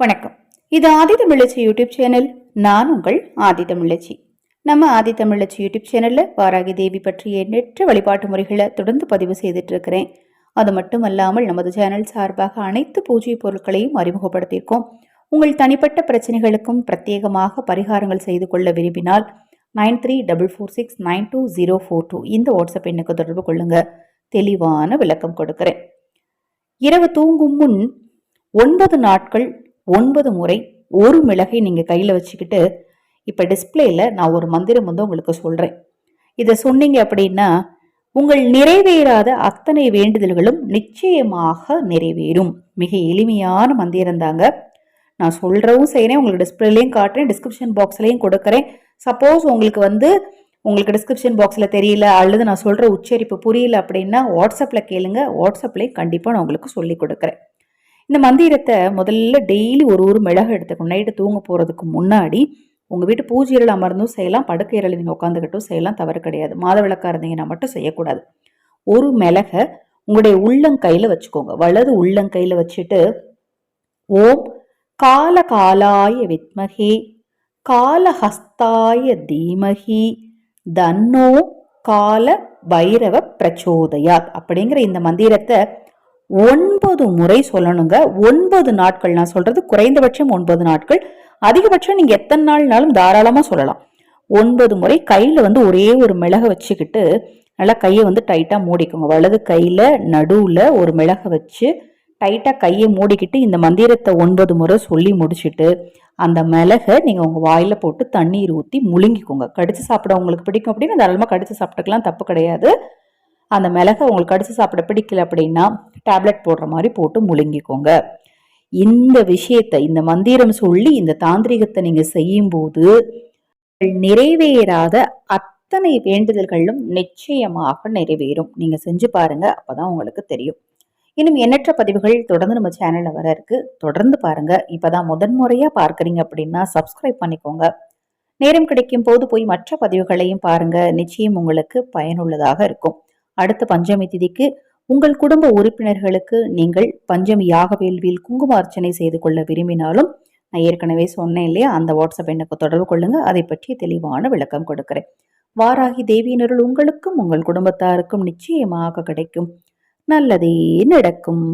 வணக்கம். இது ஆதி தமிழச்சி YouTube channel. நான் உங்கள் ஆதி தமிழச்சி நம்ம ஆதி தமிழச்சி யூடியூப் சேனல்ல வாராகி தேவி பற்றிய எண்ணற்ற வழிபாட்டு முறைகளை தொடர்ந்து பதிவு செய்துட்டு இருக்கிறேன் அது மட்டும் அல்லாமல் நமது சேனல் சார்பாக அனைத்து பூஜை பொருட்களையும் அறிமுகப்படுத்தியிருக்கோம். உங்கள் தனிப்பட்ட பிரச்சனைகளுக்கும் பிரத்யேகமாக பரிகாரங்கள் செய்து கொள்ள விரும்பினால் nine three double four six nine two zero four two இந்த வாட்ஸ்அப் எண்ணுக்கு தொடர்பு கொள்ளுங்க. தெளிவான விளக்கம் கொடுக்கிறேன். இரவு தூங்கும் முன் ஒன்பது நாட்கள் ஒன்பது முறை ஒரு மிளகை நீங்கள் கையில் வச்சுக்கிட்டு இப்போ டிஸ்பிளேயில் நான் ஒரு மந்திரம் வந்து உங்களுக்கு சொல்கிறேன் இதை சொன்னீங்க அப்படின்னா உங்கள் நிறைவேறாத அத்தனை வேண்டுதல்களும் நிச்சயமாக நிறைவேறும். மிக எளிமையான மந்திரம் தாங்க. நான் சொல்கிறவும் செய்கிறேன் உங்களுக்கு டிஸ்பிளேலையும் காட்டுறேன் டிஸ்கிரிப்ஷன் பாக்ஸ்லையும் கொடுக்குறேன். சப்போஸ் உங்களுக்கு வந்து உங்களுக்கு டிஸ்கிரிப்ஷன் பாக்ஸில் தெரியல அல்லது நான் சொல்கிற உச்சரிப்பு புரியல அப்படின்னா வாட்ஸ்அப்பில் கேளுங்க. வாட்ஸ்அப்லேயும் கண்டிப்பாக நான் உங்களுக்கு சொல்லி கொடுக்குறேன். இந்த மந்திரத்தை முதல்ல டெய்லி ஒரு ஒரு மிளகு எடுத்துக்கணும். நைட்டு தூங்க போகிறதுக்கு முன்னாடி உங்கள் வீட்டு பூஜையில் அமர்ந்தும் செய்யலாம். படுக்கையரில் நீங்கள் உட்காந்துக்கிட்டும் செய்யலாம். தவறு கிடையாது. மாத விளக்கா இருந்தீங்கன்னா மட்டும் செய்யக்கூடாது. ஒரு மிளகை உங்களுடைய உள்ளங்கையில் வச்சுக்கோங்க. வலது உள்ளங்கையில் வச்சுட்டு ஓம் கால காலாய வித்மகே காலஹஸ்தாய தீமகி தன்னோ கால பைரவ பிரச்சோதயாத் அப்படிங்கிற இந்த மந்திரத்தை ஒன்பது முறை சொல்லணுங்க. ஒன்பது நாட்கள் நான் சொல்றது குறைந்தபட்சம் ஒன்பது நாட்கள். அதிகபட்சம் நீங்க எத்தனை நாள்னாலும் தாராளமா சொல்லலாம். ஒன்பது முறை கையில வந்து ஒரே ஒரு மிளகை வச்சுக்கிட்டு நல்லா கையை வந்து டைட்டா மூடிக்கோங்க. வலது கையில நடுவுல ஒரு மிளகை வச்சு டைட்டா கையை மூடிக்கிட்டு இந்த மந்திரத்தை ஒன்பது முறை சொல்லி முடிச்சுட்டு அந்த மிளகை நீங்கள் உங்கள் வாயில் போட்டு தண்ணீர் ஊற்றி முழுங்கிக்கோங்க. கடிச்சு சாப்பிட உங்களுக்கு பிடிக்கும் அப்படின்னா தாராளமாக கடிச்சு சாப்பிட்டுக்கலாம். தப்பு கிடையாது. அந்த மிளகை உங்களுக்கு கடிச்சு சாப்பிட பிடிக்கல அப்படின்னா டேப்லெட் போடுற மாதிரி போட்டு முழுங்கிக்கோங்க. இந்த விஷயத்தை இந்த மந்திரம் சொல்லி இந்த தாந்திரிகத்தை நீங்கள் செய்யும்போது நிறைவேறாத அத்தனை வேண்டுதல்களும் நிச்சயமாக நிறைவேறும். நீங்கள் செஞ்சு பாருங்கள் அப்போ தான் உங்களுக்கு தெரியும். இன்னும் எண்ணற்ற பதிவுகள் தொடர்ந்து நம்ம சேனலில் வர இருக்கு. தொடர்ந்து பாருங்கள் இப்போ தான் முதன்முறையாக பார்க்குறீங்க அப்படின்னா சப்ஸ்கிரைப் பண்ணிக்கோங்க. நேரம் கிடைக்கும் போது போய் மற்ற பதிவுகளையும் பாருங்கள் நிச்சயம் உங்களுக்கு பயனுள்ளதாக இருக்கும். அடுத்த பஞ்சமி திதிக்கு உங்கள் குடும்ப உறுப்பினர்களுக்கு நீங்கள் பஞ்சமி யாக வேள்வியில் குங்கும அர்ச்சனை செய்து கொள்ள விரும்பினாலும் நான் ஏற்கனவே சொன்னேன் இல்லையா? அந்த வாட்ஸ்அப் எண்ணுக்கு தொடர்பு கொள்ளுங்க. அதை பற்றி தெளிவான விளக்கம் கொடுக்கிறேன். வாராகி தேவியினருள் உங்களுக்கும் உங்கள் குடும்பத்தாருக்கும் நிச்சயமாக கிடைக்கும். நல்லதே நடக்கும்.